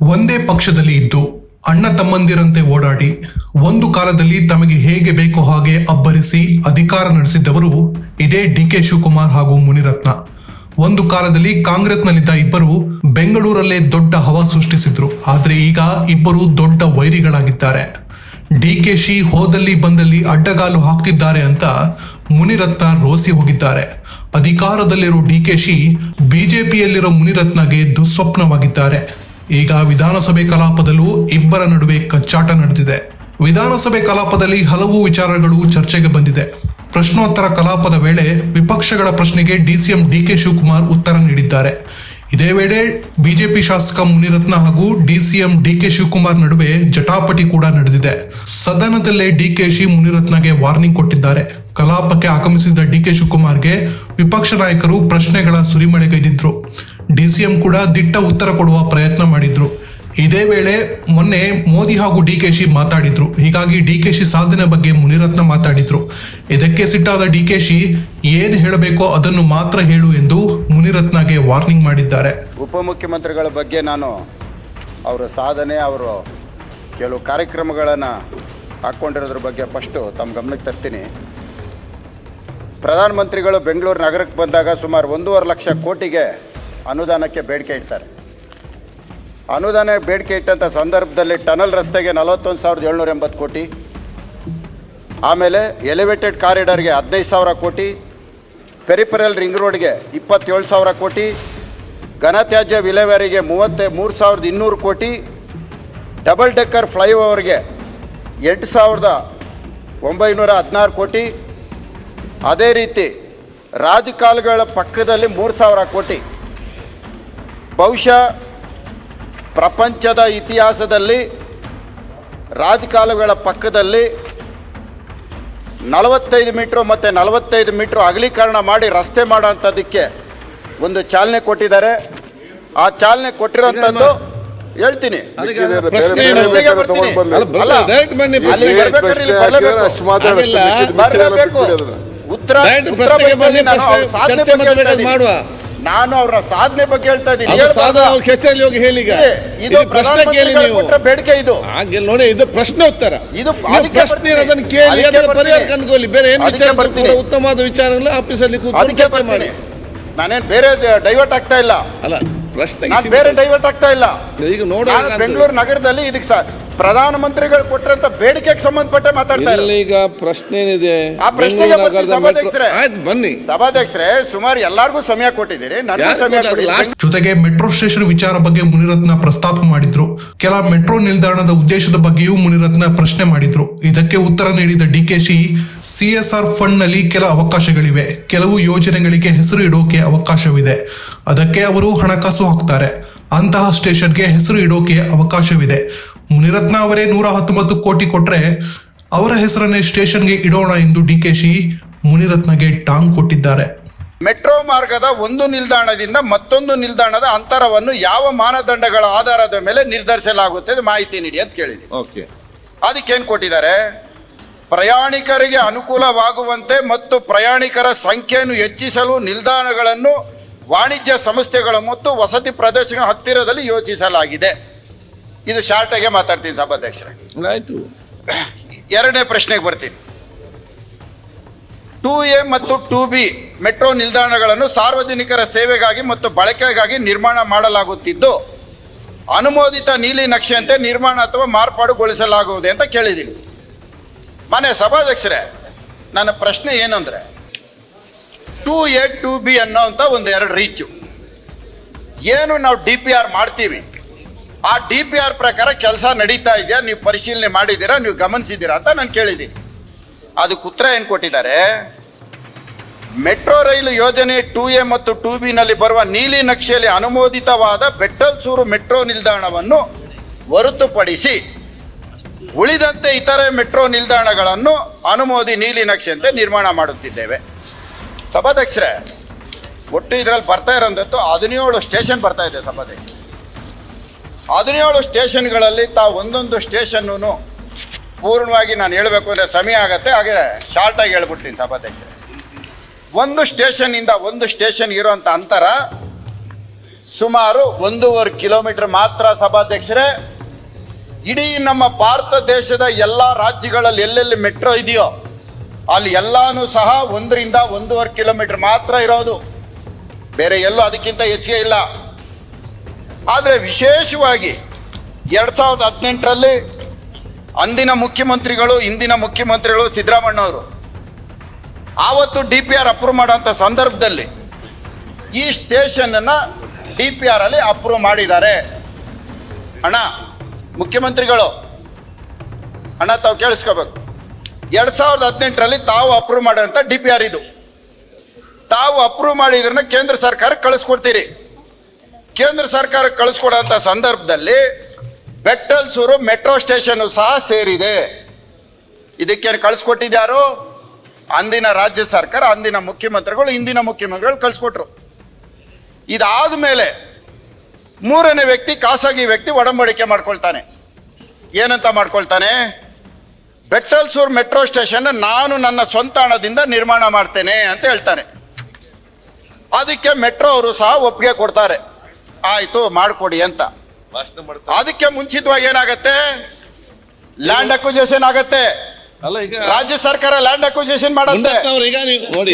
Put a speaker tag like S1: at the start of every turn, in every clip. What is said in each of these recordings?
S1: ಒಂದೇ ಪಕ್ಷದಲ್ಲಿ ಇದ್ದು ಅಣ್ಣ ತಮ್ಮಂದಿರಂತೆ ಓಡಾಡಿ ಒಂದು ಕಾಲದಲ್ಲಿ ತಮಗೆ ಹೇಗೆ ಬೇಕೋ ಹಾಗೆ ಅಬ್ಬರಿಸಿ ಅಧಿಕಾರ ನಡೆಸಿದ್ದವರು ಇದೇ ಡಿ ಕೆ ಶಿವಕುಮಾರ್ ಹಾಗೂ ಮುನಿರತ್ನ. ಒಂದು ಕಾಲದಲ್ಲಿ ಕಾಂಗ್ರೆಸ್ನಲ್ಲಿದ್ದ ಇಬ್ಬರು ಬೆಂಗಳೂರಲ್ಲೇ ದೊಡ್ಡ ಹವಾ ಸೃಷ್ಟಿಸಿದ್ರು. ಆದರೆ ಈಗ ಇಬ್ಬರು ದೊಡ್ಡ ವೈರಿಗಳಾಗಿದ್ದಾರೆ. ಡಿ ಕೆ ಶಿ ಹೋದಲ್ಲಿ ಬಂದಲ್ಲಿ ಅಡ್ಡಗಾಲು ಹಾಕ್ತಿದ್ದಾರೆ ಅಂತ ಮುನಿರತ್ನ ರೋಸಿ ಹೋಗಿದ್ದಾರೆ. ಅಧಿಕಾರದಲ್ಲಿರೋ ಡಿ ಕೆ ಶಿ ಬಿಜೆಪಿಯಲ್ಲಿರೋ ಮುನಿರತ್ನಗೆ ದುಸ್ವಪ್ನವಾಗಿದ್ದಾರೆ. ಈಗ ವಿಧಾನಸಭೆ ಕಲಾಪದಲ್ಲೂ ಇಬ್ಬರ ನಡುವೆ ಕಚ್ಚಾಟ ನಡೆದಿದೆ. ವಿಧಾನಸಭೆ ಕಲಾಪದಲ್ಲಿ ಹಲವು ವಿಚಾರಗಳು ಚರ್ಚೆಗೆ ಬಂದಿದೆ. ಪ್ರಶ್ನೋತ್ತರ ಕಲಾಪದ ವೇಳೆ ವಿಪಕ್ಷಗಳ ಪ್ರಶ್ನೆಗೆ ಡಿಸಿಎಂ ಡಿಕೆ ಶಿವಕುಮಾರ್ ಉತ್ತರ ನೀಡಿದ್ದಾರೆ. ಇದೇ ವೇಳೆ ಬಿಜೆಪಿ ಶಾಸಕ ಮುನಿರತ್ನ ಹಾಗೂ ಡಿಸಿಎಂ ಡಿಕೆ ಶಿವಕುಮಾರ್ ನಡುವೆ ಜಟಾಪಟಿ ಕೂಡ ನಡೆದಿದೆ. ಸದನದಲ್ಲೇ ಡಿಕೆಶಿ ಮುನಿರತ್ನಗೆ ವಾರ್ನಿಂಗ್ ಕೊಟ್ಟಿದ್ದಾರೆ. ಕಲಾಪಕ್ಕೆ ಆಗಮಿಸಿದ ಡಿಕೆ ಶಿವಕುಮಾರ್ಗೆ ವಿಪಕ್ಷ ನಾಯಕರು ಪ್ರಶ್ನೆಗಳ ಸುರಿಮಳೆಗೈದಿದ್ರು. ಡಿಸಿಎಂ ಕೂಡ ದಿಟ್ಟ ಉತ್ತರ ಕೊಡುವ ಪ್ರಯತ್ನ ಮಾಡಿದ್ರು. ಇದೇ ವೇಳೆ ಮೊನ್ನೆ ಮೋದಿ ಹಾಗೂ ಡಿ ಕೆ ಶಿ ಮಾತಾಡಿದ್ರು. ಹೀಗಾಗಿ ಡಿ ಕೆ ಶಿ ಸಾಧನೆ ಬಗ್ಗೆ ಮುನಿರತ್ನ ಮಾತಾಡಿದ್ರು. ಇದಕ್ಕೆ ಸಿಟ್ಟಾದ ಡಿ ಕೆ ಶಿ ಏನ್ ಹೇಳಬೇಕೋ ಅದನ್ನು ಮಾತ್ರ ಹೇಳು ಎಂದು ಮುನಿರತ್ನಗೆ ವಾರ್ನಿಂಗ್ ಮಾಡಿದ್ದಾರೆ.
S2: ಉಪಮುಖ್ಯಮಂತ್ರಿಗಳ ಬಗ್ಗೆ ನಾನು ಅವರ ಸಾಧನೆ, ಅವರು ಕೆಲವು ಕಾರ್ಯಕ್ರಮಗಳನ್ನು ಹಾಕ್ಕೊಂಡಿರೋದ್ರ ಬಗ್ಗೆ ಫಸ್ಟು ತಮ್ಮ ಗಮನಕ್ಕೆ ತರ್ತೀನಿ. ಪ್ರಧಾನಮಂತ್ರಿಗಳು ಬೆಂಗಳೂರು ನಗರಕ್ಕೆ ಬಂದಾಗ ಸುಮಾರು ಒಂದೂವರೆ ಲಕ್ಷ ಕೋಟಿಗೆ ಅನುದಾನಕ್ಕೆ ಬೇಡಿಕೆ ಇಡ್ತಾರೆ. ಅನುದಾನ ಬೇಡಿಕೆ ಇಟ್ಟಂಥ ಸಂದರ್ಭದಲ್ಲಿ ಟನಲ್ ರಸ್ತೆಗೆ ನಲವತ್ತೊಂದು ಸಾವಿರದ ಏಳ್ನೂರ ಎಂಬತ್ತು ಕೋಟಿ, ಆಮೇಲೆ ಎಲಿವೇಟೆಡ್ ಕಾರಿಡಾರ್ಗೆ ಹದಿನೈದು ಸಾವಿರ ಕೋಟಿ ಪೆರಿಪರಲ್ ರಿಂಗ್ ರೋಡ್ಗೆ ಇಪ್ಪತ್ತೇಳು ಸಾವಿರ ಕೋಟಿ, ಘನತ್ಯಾಜ್ಯ ವಿಲೇವಾರಿಗೆ ಮೂವತ್ತ ಮೂರು ಸಾವಿರದ ಇನ್ನೂರು ಕೋಟಿ ಡಬಲ್ ಡೆಕ್ಕರ್ ಫ್ಲೈಓವರ್ಗೆ ಎಂಟು ಸಾವಿರದ ಒಂಬೈನೂರ ಹದಿನಾರು ಕೋಟಿ, ಅದೇ ರೀತಿ ರಾಜಕಾಲುಗಳ ಪಕ್ಕದಲ್ಲಿ ಮೂರು ಸಾವಿರ ಕೋಟಿ. ಬಹುಶಃ ಪ್ರಪಂಚದ ಇತಿಹಾಸದಲ್ಲಿ ರಾಜಕಾಲುಗಳ ಪಕ್ಕದಲ್ಲಿ ನಲವತ್ತೈದು ಮೀಟ್ರು ಮತ್ತು ನಲವತ್ತೈದು ಮೀಟ್ರು ಅಗಲೀಕರಣ ಮಾಡಿ ರಸ್ತೆ ಮಾಡೋಂಥದ್ದಕ್ಕೆ ಒಂದು ಚಾಲನೆ ಕೊಟ್ಟಿದ್ದಾರೆ. ಆ ಚಾಲನೆ ಕೊಟ್ಟಿರೋಂಥದ್ದು ಹೇಳ್ತೀನಿ. ಉತ್ತರ ನಾನು. ಅವ್ರ ಸಾಧನೆ ಬಗ್ಗೆ ಹೇಳ್ತಾ ಇದ್ದೀನಿ.
S3: ಕೆಚಲ್ಲಿ ಹೋಗಿ ಹೇಳಿ
S2: ಇದು.
S3: ಪ್ರಶ್ನೆ ಕೇಳಿ ನೀವು.
S2: ಬೇಡಿಕೆ ಇದು.
S3: ಹಾಗೆ ನೋಡಿ ಇದು ಪ್ರಶ್ನೆ ಉತ್ತರ.
S2: ಇದು
S3: ಪ್ರಶ್ನೆ. ಅದನ್ನು ಕೇಳಿ ಅದರ ಪರಿಹಾರ ಕಂಡುಕೊಳ್ಳಿ. ಬೇರೆ ಏನು ವಿಚಾರ
S2: ಬರ್ತೀನಿ.
S3: ಉತ್ತಮವಾದ ವಿಚಾರಗಳು ಆಫೀಸಲ್ಲಿ ಚರ್ಚೆ ಮಾಡಿ.
S2: ನಾನೇನು ಬೇರೆ ಡೈವರ್ಟ್ ಆಗ್ತಾ ಇಲ್ಲ.
S3: ಅಲ್ಲ ಪ್ರಶ್ನೆ
S2: ಬೇರೆ ಡೈವರ್ಟ್ ಆಗ್ತಾ ಇಲ್ಲ.
S3: ಈಗ ನೋಡಿ
S2: ಬೆಂಗಳೂರು ನಗರದಲ್ಲಿ ಇದಕ್ಕೆ ಸ ಪ್ರಧಾನಮಂತ್ರಿಗಳು ಕೊಟ್ಟರಂತ ಬೇಡಿಕೆಗೆ ಸಂಬಂಧಪಟ್ಟ ಮಾತಾಡ್ತಾ
S3: ಈಗ ಪ್ರಶ್ನೆ ಏನಿದೆ
S2: ಆ ಪ್ರಶ್ನೆಗೆ ಬರ್ತೀನಿ, ಸಭಾಧ್ಯಕ್ಷರೇ.
S3: ಆಯ್ತು ಬನ್ನಿ.
S2: ಸಭಾಧ್ಯಕ್ಷರೇ ಸುಮಾರು ಎಲ್ಲಾರ್ಗೂ ಸಮಯ ಕೊಟ್ಟಿದ್ದೀರಿ ನನಗೂ ಸಮಯ ಕೊಟ್ಟಿದ್ದೀರಿ.
S1: ಜೊತೆಗೆ ಮೆಟ್ರೋ ಸ್ಟೇಷನ್ ವಿಚಾರ ಬಗ್ಗೆ ಮುನಿರತ್ನ ಪ್ರಸ್ತಾಪ ಮಾಡಿದ್ರು. ಕೆಲ ಮೆಟ್ರೋ ನಿಲ್ದಾಣದ ಉದ್ದೇಶದ ಬಗ್ಗೆಯೂ ಮುನಿರತ್ನ ಪ್ರಶ್ನೆ ಮಾಡಿದ್ರು. ಇದಕ್ಕೆ ಉತ್ತರ ನೀಡಿದ ಡಿಕೆಶಿ ಸಿಎಸ್ಆರ್ ಫಂಡ್ನಲ್ಲಿ ಕೆಲ ಅವಕಾಶಗಳಿವೆ. ಕೆಲವು ಯೋಜನೆಗಳಿಗೆ ಹೆಸರು ಇಡೋಕೆ ಅವಕಾಶವಿದೆ. ಅದಕ್ಕೆ ಅವರು ಹಣಕಾಸು ಹಾಕ್ತಾರೆ. ಅಂತಹ ಸ್ಟೇಷನ್ಗೆ ಹೆಸರು ಇಡೋಕೆ ಅವಕಾಶವಿದೆ. ಮುನಿರತ್ನ ಅವರೇ ನೂರ ಹತ್ತೊಂಬತ್ತು ಕೋಟಿ ಕೊಟ್ರೆ ಅವರ ಹೆಸರನ್ನೇ ಸ್ಟೇಷನ್ಗೆ ಇಡೋಣ ಎಂದು ಡಿ ಕೆ ಡಿಕೆಶಿ ಮುನಿರತ್ನಗೆ ಟಾಂಗ್ ಕೊಟ್ಟಿದ್ದಾರೆ.
S2: ಮೆಟ್ರೋ ಮಾರ್ಗದ ಒಂದು ನಿಲ್ದಾಣದಿಂದ ಮತ್ತೊಂದು ನಿಲ್ದಾಣದ ಅಂತರವನ್ನು ಯಾವ ಮಾನದಂಡಗಳ ಆಧಾರದ ಮೇಲೆ ನಿರ್ಧರಿಸಲಾಗುತ್ತೆ ಎಂದು ಮಾಹಿತಿ ನೀಡಿ ಅಂತ ಕೇಳಿದೆ.
S3: ಓಕೆ.
S2: ಅದಕ್ಕೇನು ಕೊಟ್ಟಿದ್ದಾರೆ? ಪ್ರಯಾಣಿಕರಿಗೆ ಅನುಕೂಲವಾಗುವಂತೆ ಮತ್ತು ಪ್ರಯಾಣಿಕರ ಸಂಖ್ಯೆಯನ್ನು ಹೆಚ್ಚಿಸಲು ನಿಲ್ದಾಣಗಳನ್ನು ವಾಣಿಜ್ಯ ಸಂಸ್ಥೆಗಳ ಮತ್ತು ವಸತಿ ಪ್ರದೇಶಗಳ ಹತ್ತಿರದಲ್ಲಿ ಯೋಚಿಸಲಾಗಿದೆ. ಇದು ಶಾರ್ಟಾಗೆ ಮಾತಾಡ್ತೀನಿ ಸಭಾಧ್ಯಕ್ಷರೇ.
S3: ಆಯ್ತು.
S2: ಎರಡನೇ ಪ್ರಶ್ನೆಗೆ ಬರ್ತೀನಿ. ಟೂ ಎ ಮತ್ತು ಟೂ ಬಿ ಮೆಟ್ರೋ ನಿಲ್ದಾಣಗಳನ್ನು ಸಾರ್ವಜನಿಕರ ಸೇವೆಗಾಗಿ ಮತ್ತು ಬಳಕೆಗಾಗಿ ನಿರ್ಮಾಣ ಮಾಡಲಾಗುತ್ತಿದ್ದು ಅನುಮೋದಿತ ನೀಲಿ ನಕ್ಷೆಯಂತೆ ನಿರ್ಮಾಣ ಅಥವಾ ಮಾರ್ಪಾಡುಗೊಳಿಸಲಾಗುವುದು ಅಂತ ಕೇಳಿದ್ದೀನಿ. ಮನೆ ಸಭಾಧ್ಯಕ್ಷರೇ ನನ್ನ ಪ್ರಶ್ನೆ ಏನಂದ್ರೆ ಟೂ ಎ ಟೂ ಬಿ ಅನ್ನೋವಂಥ ಒಂದು ಎರಡು ರೀಚು. ಏನು ನಾವು ಡಿ ಪಿ ಆರ್ ಮಾಡ್ತೀವಿ? ಆ ಡಿ ಪಿ ಆರ್ ಪ್ರಕಾರ ಕೆಲಸ ನಡೀತಾ ಇದೆಯಾ? ನೀವು ಪರಿಶೀಲನೆ ಮಾಡಿದ್ದೀರಾ? ನೀವು ಗಮನಿಸಿದ್ದೀರಾ ಅಂತ ನಾನು ಕೇಳಿದ್ದೀನಿ. ಅದಕ್ಕೆ ಉತ್ತರ ಏನು ಕೊಟ್ಟಿದ್ದಾರೆ? ಮೆಟ್ರೋ ರೈಲು ಯೋಜನೆ ಟೂ ಎ ಮತ್ತು ಟೂ ಬಿನಲ್ಲಿ ಬರುವ ನೀಲಿ ನಕ್ಷೆಯಲ್ಲಿ ಅನುಮೋದಿತವಾದ ಬೆಟ್ಟಲ್ಸೂರು ಮೆಟ್ರೋ ನಿಲ್ದಾಣವನ್ನು ಹೊರತುಪಡಿಸಿ ಉಳಿದಂತೆ ಇತರೆ ಮೆಟ್ರೋ ನಿಲ್ದಾಣಗಳನ್ನು ಅನುಮೋದಿ ನೀಲಿ ನಕ್ಷೆಯಂತೆ ನಿರ್ಮಾಣ ಮಾಡುತ್ತಿದ್ದೇವೆ. ಸಭಾಧ್ಯಕ್ಷರೇ, ಒಟ್ಟು ಇದರಲ್ಲಿ ಬರ್ತಾ ಇರೋಂಥದ್ದು ಹದಿನೇಳು ಸ್ಟೇಷನ್ ಬರ್ತಾ ಇದೆ ಸಭಾಧ್ಯಕ್ಷ ಹದಿನೇಳು ಸ್ಟೇಷನ್ಗಳಲ್ಲಿ ತಾವು ಒಂದೊಂದು ಸ್ಟೇಷನ್ನು ಪೂರ್ಣವಾಗಿ ನಾನು ಹೇಳಬೇಕು ಅಂದರೆ ಸಮಯ ಆಗುತ್ತೆ. ಹಾಗೆ ಶಾರ್ಟಾಗಿ ಹೇಳ್ಬಿಡ್ತೀನಿ ಸಭಾಧ್ಯಕ್ಷರೇ. ಒಂದು ಸ್ಟೇಷನ್ನಿಂದ ಒಂದು ಸ್ಟೇಷನ್ ಇರುವಂಥ ಅಂತರ ಸುಮಾರು ಒಂದೂವರೆ ಕಿಲೋಮೀಟರ್ ಮಾತ್ರ ಸಭಾಧ್ಯಕ್ಷರೇ. ಇಡೀ ನಮ್ಮ ಭಾರತ ದೇಶದ ಎಲ್ಲ ರಾಜ್ಯಗಳಲ್ಲಿ ಎಲ್ಲೆಲ್ಲಿ ಮೆಟ್ರೋ ಇದೆಯೋ ಅಲ್ಲಿ ಎಲ್ಲಾನು ಸಹ ಒಂದರಿಂದ ಒಂದೂವರೆ ಕಿಲೋಮೀಟರ್ ಮಾತ್ರ ಇರೋದು. ಬೇರೆ ಎಲ್ಲೂ ಅದಕ್ಕಿಂತ ಹೆಚ್ಚಿಗೆ ಇಲ್ಲ. ಆದರೆ ವಿಶೇಷವಾಗಿ ಎರಡು ಸಾವಿರದ ಹದಿನೆಂಟರಲ್ಲಿ ಅಂದಿನ ಮುಖ್ಯಮಂತ್ರಿಗಳು, ಇಂದಿನ ಮುಖ್ಯಮಂತ್ರಿಗಳು ಸಿದ್ದರಾಮಣ್ಣ ಅವರು ಆವತ್ತು ಡಿ ಪಿ ಆರ್ ಅಪ್ರೂವ್ ಮಾಡೋಂಥ ಸಂದರ್ಭದಲ್ಲಿ ಈ ಸ್ಟೇಷನನ್ನು ಡಿ ಪಿ ಅಲ್ಲಿ ಅಪ್ರೂವ್ ಮಾಡಿದ್ದಾರೆ. ಅಣ್ಣ, ಮುಖ್ಯಮಂತ್ರಿಗಳು, ಅಣ್ಣ ತಾವು ಕೇಳಿಸ್ಕೋಬೇಕು. ಎರಡು ಸಾವಿರದ ಹದಿನೆಂಟರಲ್ಲಿ ತಾವು ಅಪ್ರೂವ್ ಮಾಡೋಂಥ ಡಿ ಪಿ ಆರ್ ಇದು. ತಾವು ಅಪ್ರೂವ್ ಮಾಡಿದ್ರನ್ನ ಕೇಂದ್ರ ಸರ್ಕಾರಕ್ಕೆ ಕಳಿಸ್ಕೊಡ್ತೀರಿ. ಕೇಂದ್ರ ಸರ್ಕಾರಕ್ಕೆ ಕಳಿಸ್ಕೊಡಂತ ಸಂದರ್ಭದಲ್ಲಿ ಬೆಟ್ಟಲ್ಸೂರು ಮೆಟ್ರೋ ಸ್ಟೇಷನ್ ಸಹ ಸೇರಿದೆ. ಇದಕ್ಕೇನು ಕಳಿಸ್ಕೊಟ್ಟಿದ್ಯಾರು? ಅಂದಿನ ರಾಜ್ಯ ಸರ್ಕಾರ, ಅಂದಿನ ಮುಖ್ಯಮಂತ್ರಿಗಳು ಇಂದಿನ ಮುಖ್ಯಮಂತ್ರಿಗಳು ಕಳಿಸ್ಕೊಟ್ರು. ಇದಾದ ಮೇಲೆ ಮೂರನೇ ವ್ಯಕ್ತಿ, ಖಾಸಗಿ ವ್ಯಕ್ತಿ ಒಡಂಬಡಿಕೆ ಮಾಡ್ಕೊಳ್ತಾನೆ. ಏನಂತ ಮಾಡ್ಕೊಳ್ತಾನೆ? ಬೆಟ್ಟಲ್ಸೂರು ಮೆಟ್ರೋ ಸ್ಟೇಷನ್ ನಾನು ನನ್ನ ಸ್ವಂತ ಹಣದಿಂದ ನಿರ್ಮಾಣ ಮಾಡ್ತೇನೆ ಅಂತ ಹೇಳ್ತಾನೆ. ಅದಕ್ಕೆ ಮೆಟ್ರೋ ಅವರು ಸಹ ಒಪ್ಪಿಗೆ ಕೊಡ್ತಾರೆ. ಆಯ್ತು ಮಾಡ್ಕೊಡಿ ಅಂತ. ಅದಕ್ಕೆ ಮುಂಚಿತವಾಗಿ ಏನಾಗತ್ತೆ? ಲ್ಯಾಂಡ್ ಅಕ್ವಿಜೇಷನ್ ಆಗತ್ತೆ.
S3: ಅಲ್ಲ ಈಗ
S2: ರಾಜ್ಯ ಸರ್ಕಾರ ಲ್ಯಾಂಡ್ ಅಕ್ವಿಜೇಷನ್ ಮಾಡುತ್ತೆ.
S3: ಈಗ ನೋಡಿ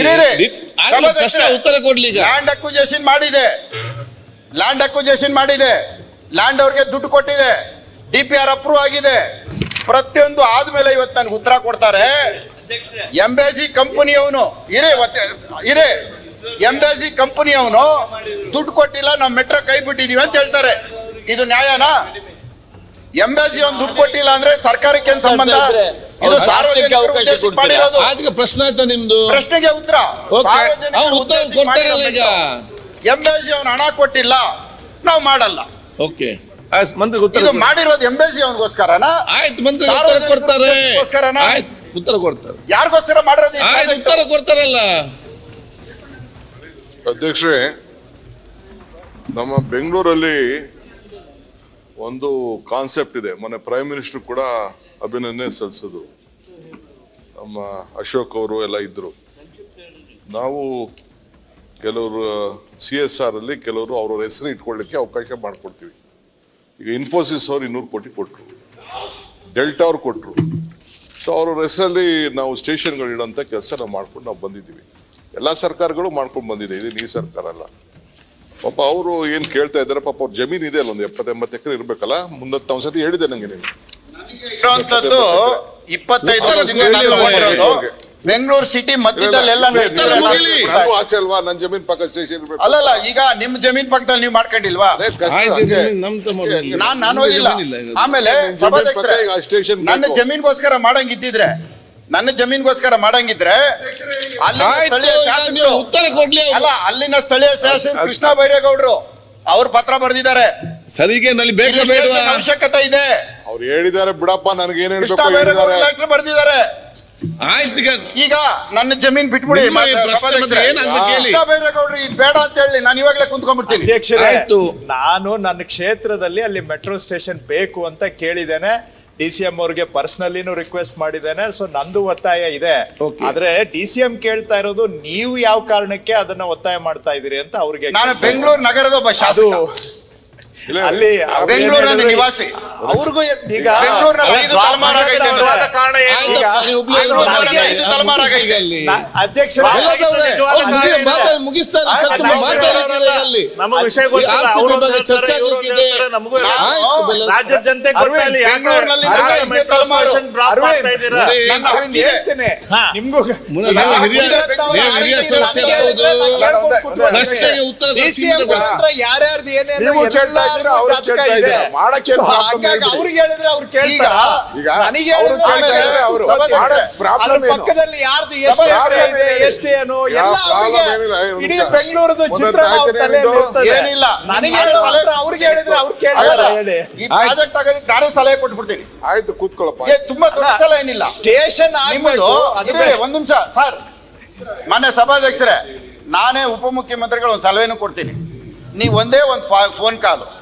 S3: ಉತ್ತರ ಕೊಡ್ಲಿ ಈಗ.
S2: ಲ್ಯಾಂಡ್ ಅಕ್ವಿಜೇಷನ್ ಮಾಡಿದೆ. ಲ್ಯಾಂಡ್ ಅಕ್ವಿಜೇಷನ್ ಮಾಡಿದೆ. ಲ್ಯಾಂಡ್ ಅವ್ರಿಗೆ ದುಡ್ಡು ಕೊಟ್ಟಿದೆ. ಡಿ ಪಿ ಆರ್ ಅಪ್ರೂವ್ ಆಗಿದೆ. ಪ್ರತಿಯೊಂದು ಆದ್ಮೇಲೆ ಇವತ್ತು ನನಗೆ ಉತ್ತರ ಕೊಡ್ತಾರೆ. ಎಂಬೆಸಿ ಕಂಪನಿಯವನು ಇರೇ ಇರೇ. ಎಂಬೇಸಿ ಕಂಪನಿಯವನು ದುಡ್ಡು ಕೊಟ್ಟಿಲ್ಲ ನಾವು ಮೆಟ್ರೋ ಕೈ ಬಿಟ್ಟಿದೀವಿ ಅಂತ ಹೇಳ್ತಾರೆ. ಇದು ನ್ಯಾಯನಾ? ಎಂಬೇಸಿ ಅವ್ನು ದುಡ್ಡು ಕೊಟ್ಟಿಲ್ಲ ಅಂದ್ರೆ ಸರ್ಕಾರಕ್ಕೆ ಏನ್ ಸಂಬಂಧ? ಇದು ಸಾರ್ವಜನಿಕ ಮಾಡಿರೋದು.
S3: ಆದ್ಗ ಪ್ರಶ್ನೆ ಆಯ್ತಾ ನಿಮ್ದು?
S2: ಪ್ರಶ್ನೆಗೆ ಉತ್ತರ.
S3: ಈಗ.
S2: ಎಂಬೇಸಿ ಅವನು ಹಣ ಕೊಟ್ಟಿಲ್ಲ ನಾವು ಮಾಡಲ್ಲ.
S3: ಓಕೆ
S2: ಇದು ಮಾಡಿರೋದು ಎಂಬೇಸಿ ಅವನಿಗೋಸ್ಕರನ?
S3: ಆಯ್ತು ಮಂತ್ರಿ ಉತ್ತರ ಕೊಡ್ತಾರೆ? ಆಯ್ತು ಉತ್ತರ ಕೊಡ್ತಾರೆ.
S2: ಯಾರಿಗೋಸ್ಕರ ಮಾಡಿರೋದು
S3: ಆಯ್ತು ಉತ್ತರ ಕೊಡ್ತಾರಲ್ಲ.
S4: ಅಧ್ಯಕ್ಷರೇ, ನಮ್ಮ ಬೆಂಗಳೂರಲ್ಲಿ ಒಂದು ಕಾನ್ಸೆಪ್ಟ್ ಇದೆ. ಮೊನ್ನೆ ಪ್ರೈಮ್ ಮಿನಿಸ್ಟರ್ ಕೂಡ ಅಭಿನಂದನೆ ಸಲ್ಲಿಸೋದು ನಮ್ಮ ಅಶೋಕ್ ಅವರು ಎಲ್ಲ ಇದ್ರು. ನಾವು ಕೆಲವರು ಸಿ ಎಸ್ ಆರ್ ಅಲ್ಲಿ ಕೆಲವರು ಅವ್ರವ್ರ ಹೆಸರು ಇಟ್ಕೊಳ್ಳಿಕ್ಕೆ ಅವಕಾಶ ಮಾಡಿಕೊಡ್ತೀವಿ. ಈಗ ಇನ್ಫೋಸಿಸ್ ಅವ್ರು ಇನ್ನೂರು ಕೋಟಿ ಕೊಟ್ಟರು ಡೆಲ್ಟಾ ಅವ್ರು ಕೊಟ್ಟರು ಸೊ ಅವ್ರ ಹೆಸರಲ್ಲಿ ನಾವು ಸ್ಟೇಷನ್ಗಳು ಇಡೋಂಥ ಕೆಲಸ ನಾವು ಮಾಡ್ಕೊಂಡು ನಾವು ಬಂದಿದ್ದೀವಿ. ಎಲ್ಲ ಸರ್ಕಾರಗಳು ಮಾಡ್ಕೊಂಡು ಬಂದಿದೆ ಇದು ಈ ಸರ್ಕಾರ ಅಲ್ಲ. ಪಾಪ ಅವರು ಏನು ಕೇಳ್ತಾ ಇದ್ದಾರೆ ಪಾಪ ಅವ್ರ ಜಮೀನ್ ಇದೆ ಅಲ್ಲ ಒಂದು ಎಪ್ಪತ್ತು ಎಂಬತ್ತು ಎಕರೆ ಇರಬೇಕಲ್ಲ ಮುನ್ನತ್ತು ಒಂದ್ಸತಿ ಹೇಳಿದೆ ನಂಗೆ ನೀನು.
S2: ಬೆಂಗಳೂರು ಸಿಟಿ
S4: ಮಧ್ಯದಲ್ಲಿ ಆಸೆ ಅಲ್ವಾ? ನನ್ನ ಜಮೀನ್ ಪಕ್ಕ ಸ್ಟೇಷನ್ ಇರ್ಬೇಕು.
S2: ಅಲ್ಲಲ್ಲ ಈಗ ನಿಮ್ ಜಮೀನ್ ಪಕ್ಕದಲ್ಲಿ ನೀವು ಮಾಡ್ಕೊಂಡಿಲ್ವಾ? ನಾನ್ ನಾನು ಹೋಗಿಲ್ಲ. ಆಮೇಲೆ ಸಭಾಧ್ಯಕ್ಷರೇ
S4: ಈಗ ಸ್ಟೇಷನ್
S2: ನನ್ನ. ಜಮೀನ್ಗೋಸ್ಕರ ಮಾಡಂಗಿದ್ದಿದ್ರೆ ನನ್ನ ಜಮೀನ್ಗೋಸ್ಕರ ಮಾಡಂಗಿದ್ರೆ ಅಲ್ಲಿನ
S3: ಆಯ್ತು
S2: ಸ್ಥಳೀಯ
S3: ನೀವು ಉತ್ತರ ಕೊಡ್ಲಿ ಅವ್ರು.
S2: ಅಲ್ಲ ಅಲ್ಲಿನ ಸ್ಥಳೀಯ ಶಾಸಕ ಕೃಷ್ಣ ಬೈರೇಗೌಡರು ಅವ್ರು ಪತ್ರ ಬರೆದಿದ್ದಾರೆ.
S3: ಸರಿಗೆ ನಲ್ಲಿ ಬೇಕಾ
S2: ಇಲ್ಲಿ
S3: ಬೇಡವಾ
S2: ಅವಶ್ಯಕತೆ ಇದೆ.
S4: ಅವ್ರು ಹೇಳಿದ್ದಾರೆ ಬಿಡಪ್ಪ ನನಗೆ ಏನ್
S2: ಕೃಷ್ಣ
S4: ಹೇಳ್ಬೇಕು
S2: ಬೈರೇಗೌಡರು
S4: ಹೇಳಿದ್ದಾರೆ
S2: ಲೆಟರ್ ಬರೆದಿದ್ದಾರೆ.
S3: ಆಯ್ತು ಈಗ
S2: ಈಗ ನನ್ನ ಜಮೀನ್ ಬಿಟ್ಬಿಡಿ
S3: ನಿಮ್ಮ ಈ
S2: ಮಾತ್ರ-
S3: ಪ್ರಶ್ನೆ ಮತ್ತೆ ಏನಾಗ್ಬೇಕು ಹೇಳಿ?
S2: ಕೃಷ್ಣ ಬೈರೇಗೌಡರು ಇದು ಬೇಡ ಅಂತ ಹೇಳಿ ನಾನು ಇವಾಗಲೇ ಕುಂತ್ಕೊಂಡ್ಬಿಡ್ತೀನಿ.
S5: ಅಧ್ಯಕ್ಷರೇ
S3: ಆಯ್ತು.
S5: ನಾನು ನನ್ನ ಕ್ಷೇತ್ರದಲ್ಲಿ ಅಲ್ಲಿ ಮೆಟ್ರೋ ಸ್ಟೇಷನ್ ಬೇಕು ಅಂತ ಕೇಳಿದ್ದೇನೆ. ಡಿ ಸಿ ಎಂ ಅವ್ರಿಗೆ ಪರ್ಸನಲಿನೂ ರಿಕ್ವೆಸ್ಟ್ ಮಾಡಿದ್ದೇನೆ. ಸೊ ನಂದು ಒತ್ತಾಯ ಇದೆ. ಆದ್ರೆ ಡಿ ಸಿ ಎಂ ಕೇಳ್ತಾ ಇರೋದು ನೀವು ಯಾವ ಕಾರಣಕ್ಕೆ ಅದನ್ನ ಒತ್ತಾಯ ಮಾಡ್ತಾ ಇದೀರಿ ಅಂತ ಅವ್ರಿಗೆ
S2: ನಾನು ಬೆಂಗಳೂರು ನಗರದ ಒಬ್ಬ ಶಾಸಕ.
S5: ಅಲ್ಲಿ
S2: ಬೆಂಗಳೂರಿನ ನಿವಾಸಿ.
S5: ಅವ್ರಿಗೂ ಈಗ. ಅಧ್ಯಕ್ಷರೇ
S3: ಮುಗಿಸ್ತಾರೆ
S6: ನಮಗೆ ವಿಷಯ ಗೊತ್ತಿಲ್ಲ.
S3: ಆರ್ ಬಗ್ಗೆ ಚರ್ಚೆ
S6: ನಮಗೂ. ರಾಜ್ಯದ ಜನತೆ.
S5: ಹೇಳ್ತೇನೆ. ನಿಮ್ಗೂ
S3: ಉತ್ತರ
S5: ಯಾರ್ಯಾರ್ದು ಏನೇನು
S4: ಮಾಡಕ್ಕೆ.
S5: ಅವ್ರಿಗೆ ಹೇಳಿದ್ರೆ ಅವ್ರು ಕೇಳ್ತಾರ?
S4: ಈಗ
S5: ನನಗೆ
S4: ಅವರು
S5: ಹೇಳಿದ್ರೆ
S4: ಏನು?
S5: ಪಕ್ಕದಲ್ಲಿ ಯಾರ್ದು ಎಷ್ಟು ಇದೆ ಎಷ್ಟು ಏನು? ಎಲ್ಲ ಇಡೀ. ಬೆಂಗಳೂರದು? ಇರ್ತದೆ.
S2: ಏನಿಲ್ಲ.
S5: ನನಗೆ
S2: ನಾನು
S5: ಹೇಳೋ
S2: ಸಲಹೆ-
S5: ಮಾತ್ರ ಅವ್ರಿಗೆ ಹೇಳಿದ್ರೆ ಅವ್ರು ಕೇಳ್ತಾರ. ಹೇಳಿ.
S2: ಈ ಪ್ರಾಜೆಕ್ಟ್ ಆಗೋದಕ್ಕೆ ನಾನೇ ಸಲಹೆ ಕೊಟ್ಬಿಡ್ತೀನಿ.
S4: ಆಯ್ತು ಕೂತ್ಕೊಳ್ಳಪ್ಪ.
S2: ತುಂಬಾ ದೊಡ್ಡ ಸಲಹೆ ಏನಿಲ್ಲ.
S5: ಸ್ಟೇಷನ್
S2: ನಿಮ್ಮದು ಇರಿ, ಒಂದ್ ನಿಮಿಷ ಸರ್. ಮಾನ್ಯ ಸಭಾಧ್ಯಕ್ಷರೇ ನಾನೇ ಉಪಮುಖ್ಯಮಂತ್ರಿಗಳು ಒಂದು ಸಲಹೆನೂ ಕೊಡ್ತೀನಿ. ನೀವು ಒಂದೇ ಒಂದು ಫೋನ್ ಕಾಲು.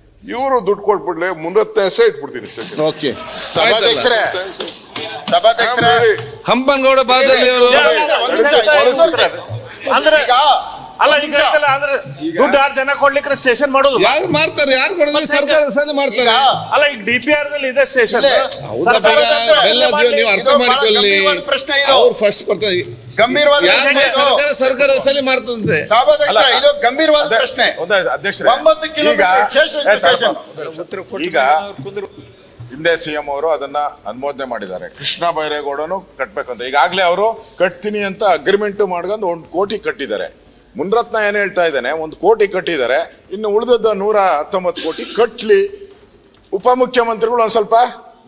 S4: ಇವರು ದುಡ್ಡು ಕೊಟ್ಬಿಡ್ಲೆ ಮುನ್ನತ್ತೆ ಹೆಸರೇ ಇಟ್ಬಿಡ್ತೀನಿ ಸ್ಟೇಷನ್
S3: ಓಕೆ
S2: ಸಭಾಧ್ಯಕ್ಷರೇ. ಸಭಾಧ್ಯಕ್ಷರೇ.
S3: ಹಂಪನಗೌಡ ಬಾದಲ್ಲಿ ಅವರು
S6: ಅಂದ್ರೆ ಅಲ್ಲ ಈಗ ಅಂದ್ರೆ ದುಡ್ಡು ಆರು ಜನ ಕೊಡ್ಲಿಕ್ಕೆ ಸ್ಟೇಷನ್ ಮಾಡೋದು?
S3: ಯಾರು ಮಾಡ್ತಾರೆ? ಯಾರು ಕೊಡೋದು? ಸರ್ಕಾರ ಸರಿ ಮಾಡ್ತಾರೆ.
S6: ಅಲ್ಲ ಈಗ ಡಿ ಪಿ ಆರ್ ದಲ್ಲಿ ಇದೆ ಸ್ಟೇಷನ್
S3: ನೀವು ಅರ್ಥ ಮಾಡ್ಕೊಳ್ಳಿ.
S2: ಪ್ರಶ್ನೆ ಇದು.
S3: ಅವ್ರು ಫಸ್ಟ್ ಬರ್ತಾರೆ.
S2: ಗಂಭೀರವಾದ ಪ್ರಶ್ನೆ
S3: ಸರ್ಕಾರ ಸರ್ಕಾರ ಸಲಿ ಮಾಡ್ತದಂತೆ?
S2: ಇದು ಗಂಭೀರವಾದ ಪ್ರಶ್ನೆ.
S7: ಅಧ್ಯಕ್ಷರೇ.
S2: ಒಂಬತ್ತು ಕಿಲೋಮೀಟರ್.
S7: ಈಗ ಹಿಂದೆ ಸಿಎಂ ಅವರು ಅದನ್ನ ಅನುಮೋದನೆ ಮಾಡಿದ್ದಾರೆ. ಕೃಷ್ಣ ಬೈರೇಗೌಡನು ಕಟ್ಬೇಕಂತ ಈಗಾಗಲೇ ಅವರು ಕಟ್ತೀನಿ ಅಂತ ಅಗ್ರಿಮೆಂಟ್ ಮಾಡ್ಕೊಂಡು ಒಂದು ಕೋಟಿ ಕಟ್ಟಿದ್ದಾರೆ. ಮುನ್ರತ್ನ ಏನ್ ಹೇಳ್ತಾ ಇದ್ದಾನೆ ಒಂದು ಕೋಟಿ ಕಟ್ಟಿದ್ದಾರೆ. ಇನ್ನು ಉಳಿದದ್ದು ನೂರ ಹತ್ತೊಂಬತ್ತು ಕೋಟಿ ಕಟ್ಲಿ. ಉಪಮುಖ್ಯಮಂತ್ರಿಗಳು ಒಂದು ಸ್ವಲ್ಪ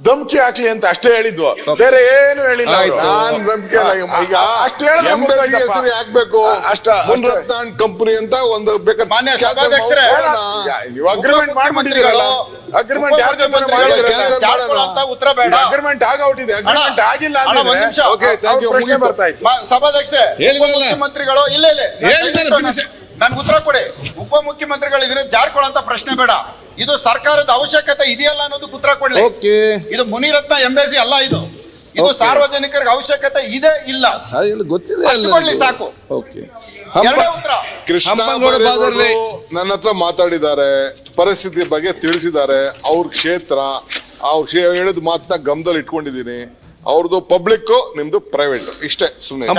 S7: ಧಮ್ಕಿ ಹಾಕ್ಲಿ ಅಂತ ಅಷ್ಟೇ ಹೇಳಿದ್ವು. ಬೇರೆ ಏನು ಹೇಳಿಲ್ಲ ಅವ್ರು.
S4: ನಾನ್ ನಂಬಿಕೆ ಈಗ-
S7: ಅಷ್ಟು ಹೇಳಿದ್ರೆ ಮುಗ್ದೋಯ್ತಪ್ಪ.
S4: ಹೆಸರು ಹಾಕ್ಬೇಕು
S7: ಅಷ್ಟ
S4: ಮುನ್ರತ್ನ ಕಂಪನಿ ಅಂತ ಒಂದು ಬೇಕಾದ್ರೆ
S2: ಮಾನ್ಯ ಸಭಾಧ್ಯಕ್ಷರೇ,
S7: ನೀವು ಅಗ್ರಿಮೆಂಟ್ ಮಾಡ್ಬಿಟ್ಟಿರಲ್ಲ ಅಗ್ರಿಮೆಂಟ್ ಯಾರ ಜೊತೆ
S2: ಅಂತ ಉತ್ತರ ಬೇಡ.
S7: ಅಗ್ರಿಮೆಂಟ್ ಆಗೌಟಿದೆ ಅಗ್ರಿಮೆಂಟ್
S2: ಅಣ್ಣ,
S7: ಆಗಿಲ್ಲ
S2: ಅಣ್ಣ, ಒಂದ್ ನಿಮಿಷ.
S4: Okay, thank you.
S7: ಪ್ರಶ್ನೆ
S4: ಮುಗೀತು.
S7: ಬರ್ತಾ ಇತ್ತು.
S2: ಮ- ಸಭಾಧ್ಯಕ್ಷರೇ
S3: ಹೇಳಿದ್ರಲ್ಲ.
S2: ಉಪಮುಖ್ಯಮಂತ್ರಿಗಳು ಇಲ್ಲ ಇಲ್ಲ.
S3: ಹೇಳಿದ್ದಾರೆ, finish.
S2: ನನ್ಗೆ ಉತ್ತರ ಕೊಡಿ. ಉಪಮುಖ್ಯಮಂತ್ರಿಗಳು ಇದ್ರೆ ಜಾರ್ಕೊಳ್ಳೋ ಪ್ರಶ್ನೆ ಬೇಡ. ಇದು ಸರ್ಕಾರದ ಅವಶ್ಯಕತೆ ಇದೆಯಲ್ಲ ಅನ್ನೋದು ಪುತ್ರ ಕೊಡ್ಲಿ.
S3: ಓಕೆ.
S2: ಇದು ಮುನಿರತ್ನ ಎಂಬೆಸಿ ಅಲ್ಲ ಇದು. ಇದು ಸಾರ್ವಜನಿಕರಿಗೆ ಅವಶ್ಯಕತೆ ಇದೆ ಇಲ್ಲ.
S3: ಗೊತ್ತಿದೆ
S2: ಸಾಕು.
S3: ಓಕೆ.
S2: ಎರಡೇ ಉತ್ತರ.
S4: ಕೃಷ್ಣ ನನ್ನ ಹತ್ರ ಮಾತಾಡಿದ್ದಾರೆ. ಪರಿಸ್ಥಿತಿ ಬಗ್ಗೆ ತಿಳಿಸಿದ್ದಾರೆ. ಅವ್ರ ಕ್ಷೇತ್ರ ಅವ್ರ ಕ್ಷೇ- ಹೇಳಿದ ಮಾತನ್ನ ಗಮನದಲ್ಲಿ ಇಟ್ಕೊಂಡಿದ್ದೀನಿ. ಅವ್ರದ್ದು ಪಬ್ಲಿಕ್ ನಿಮ್ದು ಪ್ರೈವೇಟ್ ಇಷ್ಟೇ ಸುಮ್ಮನೆ